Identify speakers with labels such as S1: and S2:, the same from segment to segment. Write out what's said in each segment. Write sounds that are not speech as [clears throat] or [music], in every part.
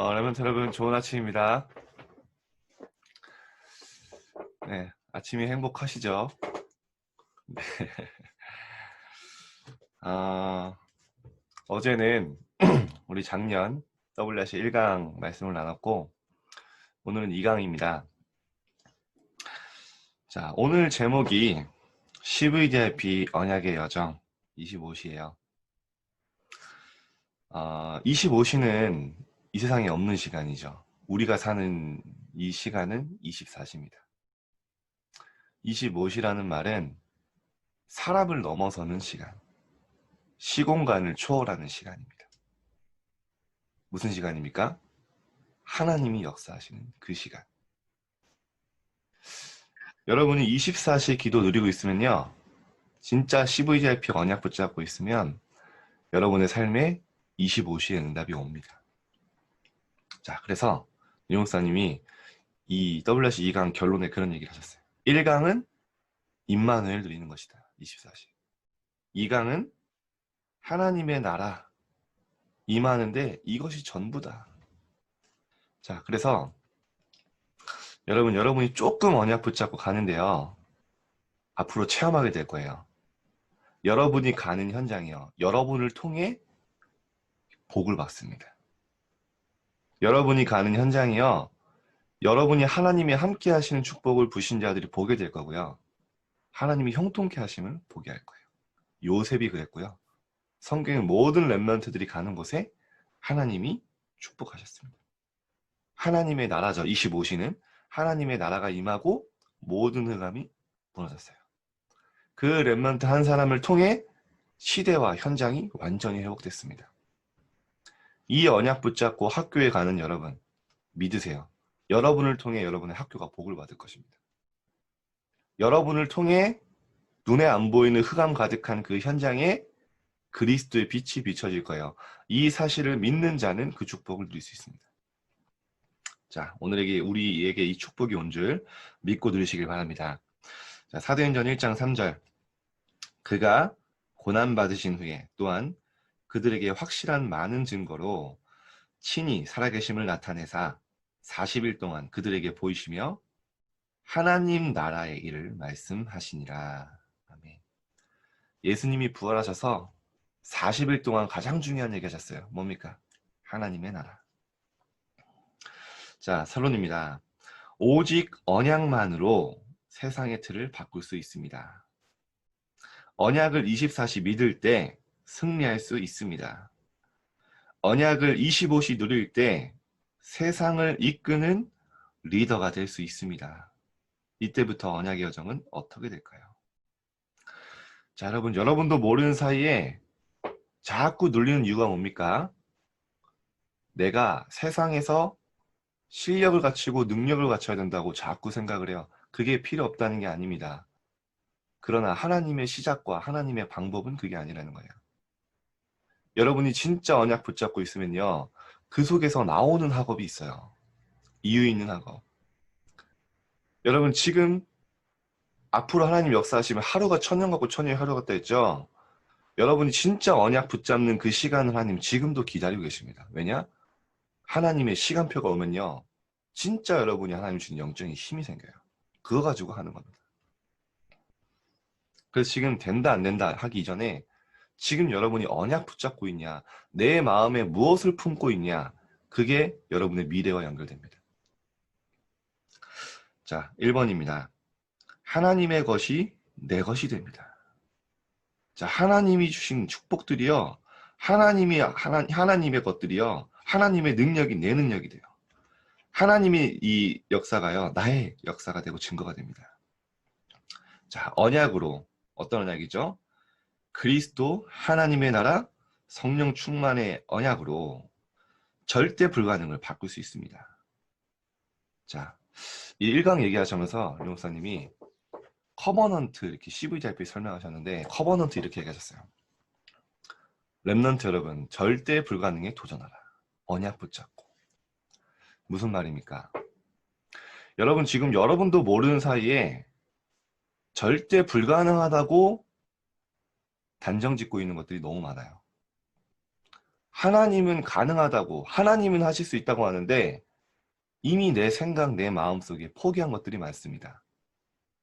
S1: 어, 레몬트 여러분, 좋은 아침입니다. 네, 아침이 행복하시죠? 네. [laughs] 아, 어제는 [clears throat] 우리 작년 WRC 1강 말씀을 나눴고, 오늘은 2강입니다. 자, 오늘 제목이 CVDIP 언약의 여정 25시예요. 어, 25시는 이 세상에 없는 시간이죠. 우리가 사는 이 시간은 24시입니다. 25시라는 말은 사람을 넘어서는 시간, 시공간을 초월하는 시간입니다. 무슨 시간입니까? 하나님이 역사하시는 그 시간. 여러분이 24시 기도 누리고 있으면요. 진짜 CVJP 언약 붙잡고 있으면 여러분의 삶에 25시의 응답이 옵니다. 자, 그래서 유목사님이 이 WRC 2강 결론에 그런 얘기를 하셨어요. 1강은 임마누엘 누리는 것이다. 24시. 2강은 하나님의 나라 임하는데 이것이 전부다. 자, 그래서 여러분, 여러분이 조금 언약 붙잡고 가는데요. 앞으로 체험하게 될 거예요. 여러분이 가는 현장이요. 여러분을 통해 복을 받습니다. 여러분이 가는 현장이요. 여러분이 하나님이 함께 하시는 축복을 부신자들이 보게 될 거고요. 하나님이 형통케 하심을 보게 할 거예요. 요셉이 그랬고요. 성경의 모든 랩런트들이 가는 곳에 하나님이 축복하셨습니다. 하나님의 나라죠. 25시는 하나님의 나라가 임하고 모든 흑암이 무너졌어요. 그 랩런트 한 사람을 통해 시대와 현장이 완전히 회복됐습니다. 이 언약 붙잡고 학교에 가는 여러분 믿으세요. 여러분을 통해 여러분의 학교가 복을 받을 것입니다. 여러분을 통해 눈에 안 보이는 흑암 가득한 그 현장에 그리스도의 빛이 비춰질 거예요. 이 사실을 믿는 자는 그 축복을 누릴 수 있습니다. 자, 오늘에게 우리에게 이 축복이 온 줄 믿고 들으시길 바랍니다. 자, 사도행전 1장 3절. 그가 고난 받으신 후에 또한 그들에게 확실한 많은 증거로 친히 살아계심을 나타내사 40일 동안 그들에게 보이시며 하나님 나라의 일을 말씀하시니라. 아멘. 예수님이 부활하셔서 40일 동안 가장 중요한 얘기 하셨어요. 뭡니까? 하나님의 나라. 자, 서론입니다. 오직 언약만으로 세상의 틀을 바꿀 수 있습니다. 언약을 24시 믿을 때 승리할 수 있습니다. 언약을 25시 누릴 때 세상을 이끄는 리더가 될 수 있습니다. 이때부터 언약의 여정은 어떻게 될까요? 자, 여러분, 여러분도 모르는 사이에 자꾸 눌리는 이유가 뭡니까? 내가 세상에서 실력을 갖추고 능력을 갖춰야 된다고 자꾸 생각을 해요. 그게 필요 없다는 게 아닙니다. 그러나 하나님의 시작과 하나님의 방법은 그게 아니라는 거예요. 여러분이 진짜 언약 붙잡고 있으면요. 그 속에서 나오는 학업이 있어요. 이유 있는 학업. 여러분 지금 앞으로 하나님 역사하시면 하루가 천년 같고 천년이 하루 같다 했죠? 여러분이 진짜 언약 붙잡는 그 시간을 하나님 지금도 기다리고 계십니다. 왜냐? 하나님의 시간표가 오면요. 진짜 여러분이 하나님 주신 영적인 힘이 생겨요. 그거 가지고 하는 겁니다. 그래서 지금 된다 안 된다 하기 이전에 지금 여러분이 언약 붙잡고 있냐, 내 마음에 무엇을 품고 있냐, 그게 여러분의 미래와 연결됩니다. 자, 1번입니다. 하나님의 것이 내 것이 됩니다. 자, 하나님이 주신 축복들이요. 하나님이, 하나, 하나님의 것들이요. 하나님의 능력이 내 능력이 돼요. 하나님이 이 역사가요. 나의 역사가 되고 증거가 됩니다. 자, 언약으로 어떤 언약이죠? 그리스도 하나님의 나라 성령 충만의 언약으로 절대 불가능을 바꿀 수 있습니다. 자, 이 1강 얘기하시면서 용사님이 커버넌트 이렇게 CVJP 설명하셨는데 커버넌트 이렇게 얘기하셨어요. 랩넌트 여러분 절대 불가능에 도전하라. 언약 붙잡고. 무슨 말입니까? 여러분 지금 여러분도 모르는 사이에 절대 불가능하다고 단정 짓고 있는 것들이 너무 많아요. 하나님은 가능하다고, 하나님은 하실 수 있다고 하는데 이미 내 생각, 내 마음 속에 포기한 것들이 많습니다.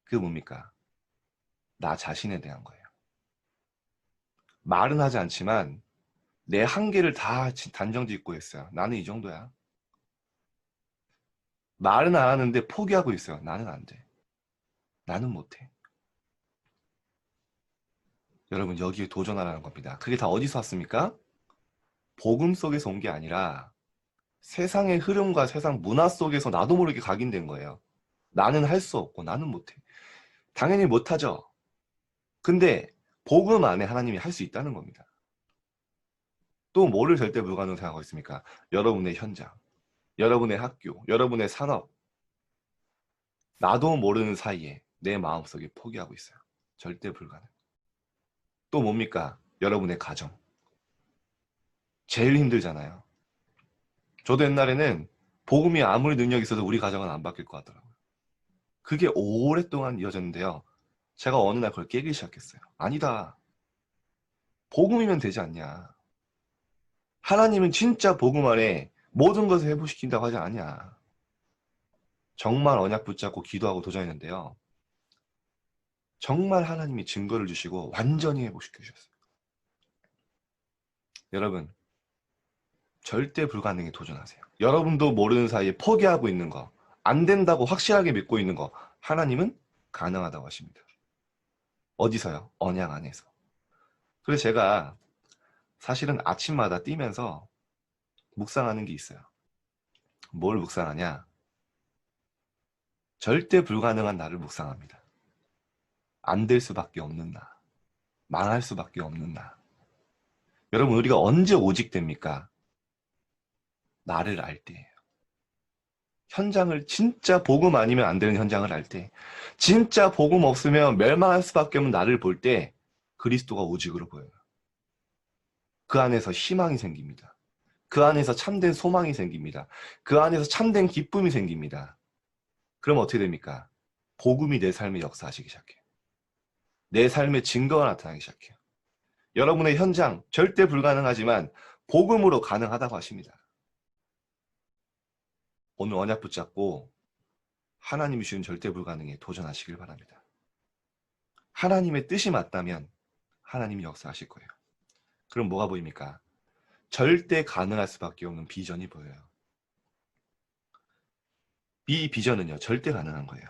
S1: 그게 뭡니까? 나 자신에 대한 거예요. 말은 하지 않지만 내 한계를 다 지- 단정 짓고 있어요. 나는 이 정도야. 말은 안 하는데 포기하고 있어요. 나는 안 돼. 나는 못해. 여러분 여기에 도전하라는 겁니다. 그게 다 어디서 왔습니까? 복음 속에서 온 게 아니라 세상의 흐름과 세상 문화 속에서 나도 모르게 각인된 거예요. 나는 할 수 없고 나는 못해. 당연히 못하죠. 근데 복음 안에 하나님이 할 수 있다는 겁니다. 또 뭐를 절대 불가능하다고 생각하고 있습니까? 여러분의 현장, 여러분의 학교, 여러분의 산업. 나도 모르는 사이에 내 마음속에 포기하고 있어요. 절대 불가능. 또 뭡니까? 여러분의 가정. 제일 힘들잖아요. 저도 옛날에는 복음이 아무리 능력이 있어도 우리 가정은 안 바뀔 것 같더라고요. 그게 오랫동안 이어졌는데요. 제가 어느 날 그걸 깨기 시작했어요. 아니다. 복음이면 되지 않냐. 하나님은 진짜 복음 안에 모든 것을 회복시킨다고 하지 않냐. 정말 언약 붙잡고 기도하고 도전했는데요. 정말 하나님이 증거를 주시고 완전히 회복시켜 주셨어요. 여러분, 절대 불가능에 도전하세요. 여러분도 모르는 사이에 포기하고 있는 거, 안 된다고 확실하게 믿고 있는 거, 하나님은 가능하다고 하십니다. 어디서요? 언약 안에서. 그래서 제가 사실은 아침마다 뛰면서 묵상하는 게 있어요. 뭘 묵상하냐? 절대 불가능한 나를 묵상합니다. 안 될 수밖에 없는 나. 망할 수밖에 없는 나. 여러분, 우리가 언제 오직 됩니까? 나를 알 때예요. 현장을 진짜 복음 아니면 안 되는 현장을 알 때, 진짜 복음 없으면 멸망할 수밖에 없는 나를 볼 때 그리스도가 오직으로 보여요. 그 안에서 희망이 생깁니다. 그 안에서 참된 소망이 생깁니다. 그 안에서 참된 기쁨이 생깁니다. 그럼 어떻게 됩니까? 복음이 내 삶에 역사하시기 시작해요. 내 삶의 증거가 나타나기 시작해요. 여러분의 현장 절대 불가능하지만 복음으로 가능하다고 하십니다. 오늘 언약 붙잡고 하나님이 주신 절대 불가능에 도전하시길 바랍니다. 하나님의 뜻이 맞다면 하나님이 역사하실 거예요. 그럼 뭐가 보입니까? 절대 가능할 수밖에 없는 비전이 보여요. 이 비전은요, 절대 가능한 거예요.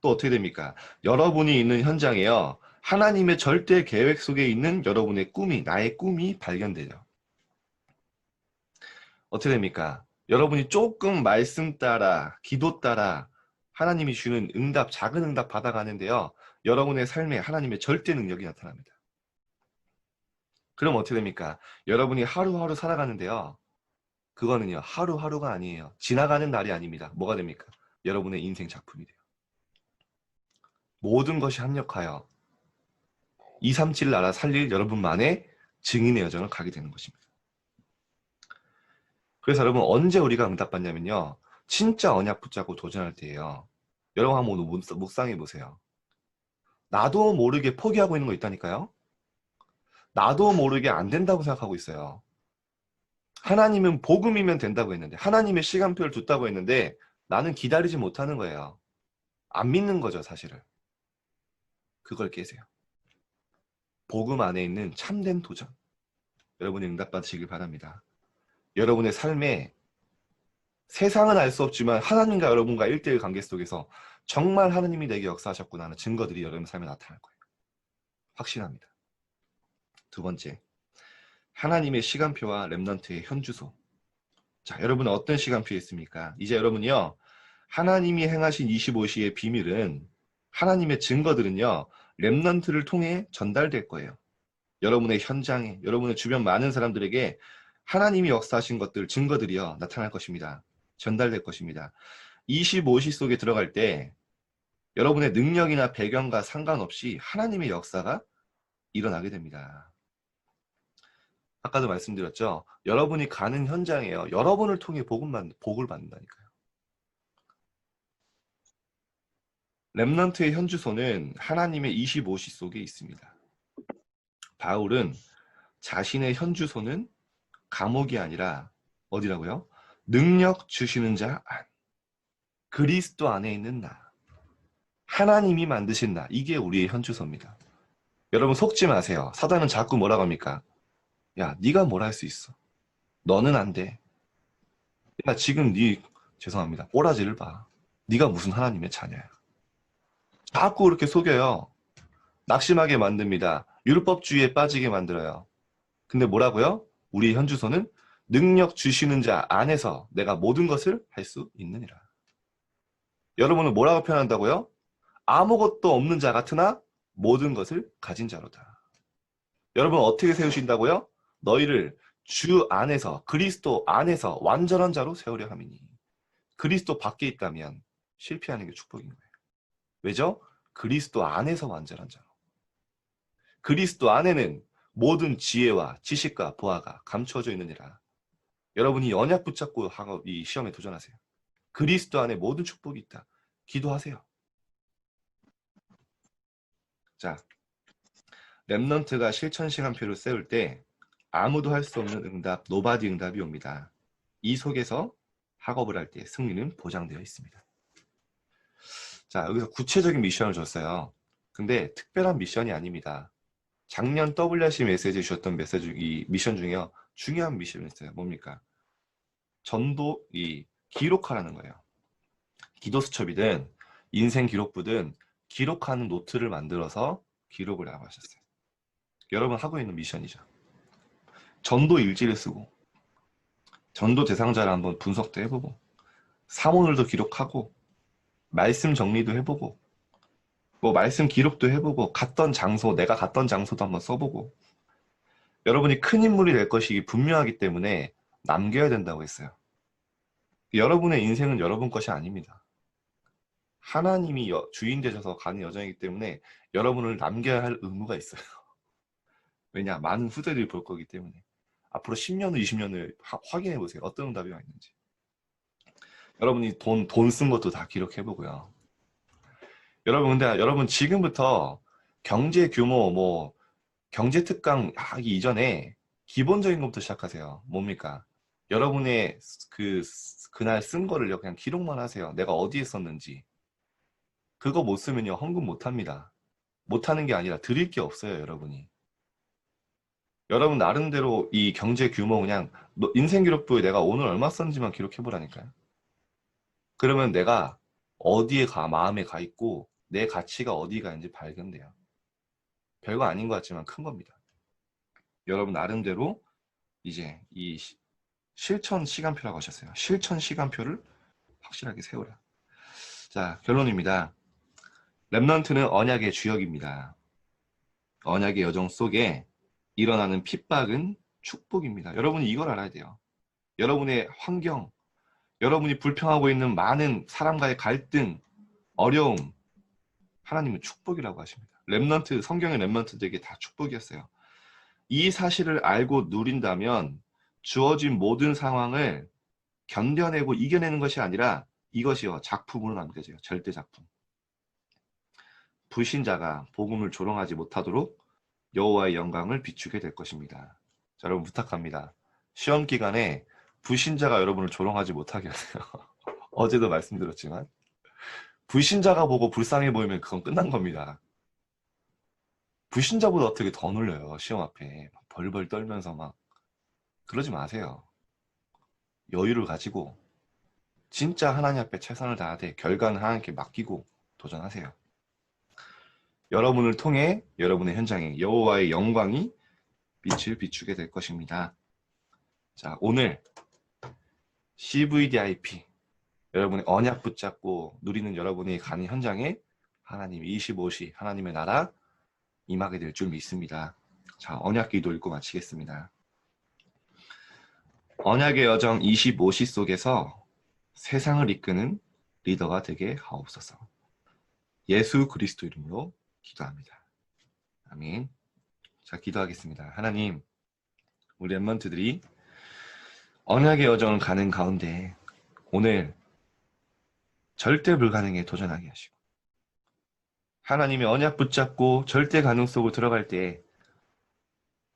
S1: 또 어떻게 됩니까? 여러분이 있는 현장에요, 하나님의 절대 계획 속에 있는 여러분의 꿈이, 나의 꿈이 발견되죠. 어떻게 됩니까? 여러분이 조금 말씀 따라, 기도 따라 하나님이 주는 응답, 작은 응답 받아가는데요. 여러분의 삶에 하나님의 절대 능력이 나타납니다. 그럼 어떻게 됩니까? 여러분이 하루하루 살아가는데요. 그거는요, 하루하루가 아니에요. 지나가는 날이 아닙니다. 뭐가 됩니까? 여러분의 인생 작품이 돼요. 모든 것이 합력하여 237 나라 살릴 여러분만의 증인의 여정을 가게 되는 것입니다. 그래서 여러분 언제 우리가 응답받냐면요. 진짜 언약 붙잡고 도전할 때예요. 여러분 한번 묵상해 보세요. 나도 모르게 포기하고 있는 거 있다니까요. 나도 모르게 안 된다고 생각하고 있어요. 하나님은 복음이면 된다고 했는데 하나님의 시간표를 뒀다고 했는데 나는 기다리지 못하는 거예요. 안 믿는 거죠, 사실을. 그걸 깨세요. 복음 안에 있는 참된 도전. 여러분이 응답받으시길 바랍니다. 여러분의 삶에 세상은 알 수 없지만 하나님과 여러분과 1대1 관계 속에서 정말 하나님이 내게 역사하셨구나 하는 증거들이 여러분의 삶에 나타날 거예요. 확신합니다. 두 번째, 하나님의 시간표와 랩넌트의 현주소. 자, 여러분은 어떤 시간표에 있습니까? 이제 여러분이요, 하나님이 행하신 25시의 비밀은 하나님의 증거들은요, 랩넌트를 통해 전달될 거예요. 여러분의 현장에, 여러분의 주변 많은 사람들에게 하나님이 역사하신 것들, 증거들이요, 나타날 것입니다. 전달될 것입니다. 25시 속에 들어갈 때 여러분의 능력이나 배경과 상관없이 하나님의 역사가 일어나게 됩니다. 아까도 말씀드렸죠. 여러분이 가는 현장에요. 여러분을 통해 복을 받는다니까요. 렘넌트의 현주소는 하나님의 25시 속에 있습니다. 바울은 자신의 현주소는 감옥이 아니라 어디라고요? 능력 주시는 자 안. 그리스도 안에 있는 나. 하나님이 만드신 나. 이게 우리의 현주소입니다. 여러분 속지 마세요. 사단은 자꾸 뭐라고 합니까? 야, 네가 뭘 할 수 있어. 너는 안 돼. 야, 지금 네 죄송합니다. 꼬라지를 봐. 네가 무슨 하나님의 자녀야. 자꾸 그렇게 속여요. 낙심하게 만듭니다. 율법주의에 빠지게 만들어요. 근데 뭐라고요? 우리 현주소는 능력 주시는 자 안에서 내가 모든 것을 할 수 있느니라. 여러분은 뭐라고 표현한다고요? 아무것도 없는 자 같으나 모든 것을 가진 자로다. 여러분 어떻게 세우신다고요? 너희를 주 안에서 그리스도 안에서 완전한 자로 세우려 함이니 그리스도 밖에 있다면 실패하는 게 축복인 거예요. 왜죠? 그리스도 안에서 완전한 자로. 그리스도 안에는 모든 지혜와 지식과 보아가 감추어져 있느니라. 여러분이 언약 붙잡고 학업 이 시험에 도전하세요. 그리스도 안에 모든 축복이 있다. 기도하세요. 자, 랩넌트가 실천 시간표를 세울 때 아무도 할 수 없는 응답, 노바디 응답이 옵니다. 이 속에서 학업을 할 때 승리는 보장되어 있습니다. 자, 여기서 구체적인 미션을 줬어요. 근데 특별한 미션이 아닙니다. 작년 WRC 메시지 주셨던 메시지, 이 미션 중에요. 중요한 미션이 있어요. 뭡니까? 전도, 이, 기록하라는 거예요. 기도 수첩이든, 인생 기록부든, 기록하는 노트를 만들어서 기록을 하고 하셨어요. 여러분 하고 있는 미션이죠. 전도 일지를 쓰고, 전도 대상자를 한번 분석도 해보고, 사모늘도 기록하고, 말씀 정리도 해보고, 뭐 말씀 기록도 해보고, 갔던 장소, 내가 갔던 장소도 한번 써보고, 여러분이 큰 인물이 될 것이 분명하기 때문에 남겨야 된다고 했어요. 여러분의 인생은 여러분 것이 아닙니다. 하나님이 여- 주인 되셔서 가는 여정이기 때문에 여러분을 남겨야 할 의무가 있어요. [laughs] 왜냐? 많은 후대들이 볼 거기 때문에. 앞으로 10년 후, 20년을 확인해 보세요. 어떤 응답이 와 있는지. 여러분이 돈, 돈 쓴 것도 다 기록해 보고요. 여러분, 근데 여러분 지금부터 경제 규모, 뭐, 경제 특강 하기 이전에 기본적인 것부터 시작하세요. 뭡니까? 여러분의 그, 그날 쓴 거를요, 그냥 기록만 하세요. 내가 어디에 썼는지. 그거 못 쓰면요, 헌금 못 합니다. 못 하는 게 아니라 드릴 게 없어요, 여러분이. 여러분 나름대로 이 경제 규모 그냥 너- 인생 기록부에 내가 오늘 얼마 썼는지만 기록해 보라니까요. 그러면 내가 어디에 가 마음에 가 있고 내 가치가 어디가 있는지 발견돼요. 별거 아닌 것 같지만 큰 겁니다. 여러분 나름대로 이제 이 시- 실천 시간표라고 하셨어요. 실천 시간표를 확실하게 세우라. 자, 결론입니다. 랩넌트는 언약의 주역입니다. 언약의 여정 속에 일어나는 핍박은 축복입니다. 여러분이 이걸 알아야 돼요. 여러분의 환경, 여러분이 불평하고 있는 많은 사람과의 갈등, 어려움, 하나님은 축복이라고 하십니다. 랩넌트, 성경의 랩넌트들에게 다 축복이었어요. 이 사실을 알고 누린다면 주어진 모든 상황을 견뎌내고 이겨내는 것이 아니라 이것이요 작품으로 남겨져요. 절대 작품. 불신자가 복음을 조롱하지 못하도록 여호와의 영광을 비추게 될 것입니다. 자, 여러분 부탁합니다. 시험 기간에 불신자가 여러분을 조롱하지 못하게 하세요. [laughs] 어제도 말씀드렸지만 불신자가 보고 불쌍해 보이면 그건 끝난 겁니다. 불신자보다 어떻게 더 놀려요 시험 앞에 막 벌벌 떨면서 막 그러지 마세요. 여유를 가지고 진짜 하나님 앞에 최선을 다하되 결과는 하나님께 맡기고 도전하세요. 여러분을 통해 여러분의 현장에 여호와의 영광이 빛을 비추게 될 것입니다. 자, 오늘 CVDIP 여러분의 언약 붙잡고 누리는 여러분이 가는 현장에 하나님 25시 하나님의 나라 임하게 될 줄 믿습니다. 자, 언약 기도 읽고 마치겠습니다. 언약의 여정 25시 속에서 세상을 이끄는 리더가 되게 하옵소서. 예수 그리스도 이름으로 기도합니다. 아멘. 자, 기도하겠습니다. 하나님, 우리 랩먼트들이 언약의 여정을 가는 가운데 오늘 절대 불가능에 도전하게 하시고 하나님의 언약 붙잡고 절대 가능 속으로 들어갈 때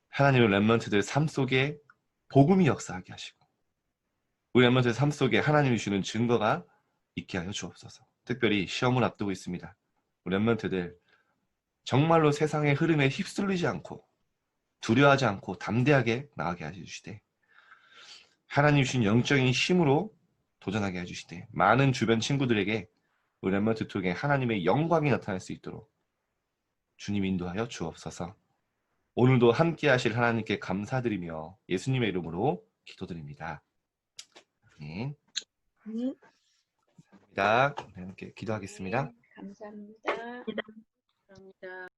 S1: 하나님의 랩먼트들 삶 속에 복음이 역사하게 하시고 우리 멤버들의 삶 속에 하나님이 주는 증거가 있게 하여 주옵소서. 특별히 시험을 앞두고 있습니다. 우리 멤버들 정말로 세상의 흐름에 휩쓸리지 않고 두려워하지 않고 담대하게 나가게 해주시되 하나님 주신 영적인 힘으로 도전하게 해주시되 많은 주변 친구들에게 우리 멤버들 통해 하나님의 영광이 나타날 수 있도록 주님 인도하여 주옵소서. 오늘도 함께 하실 하나님께 감사드리며 예수님의 이름으로 기도드립니다. 아멘.
S2: 네.
S1: 감사합니다. 네, 함께 기도하겠습니다.
S2: 감사합니다.
S3: 감사합니다.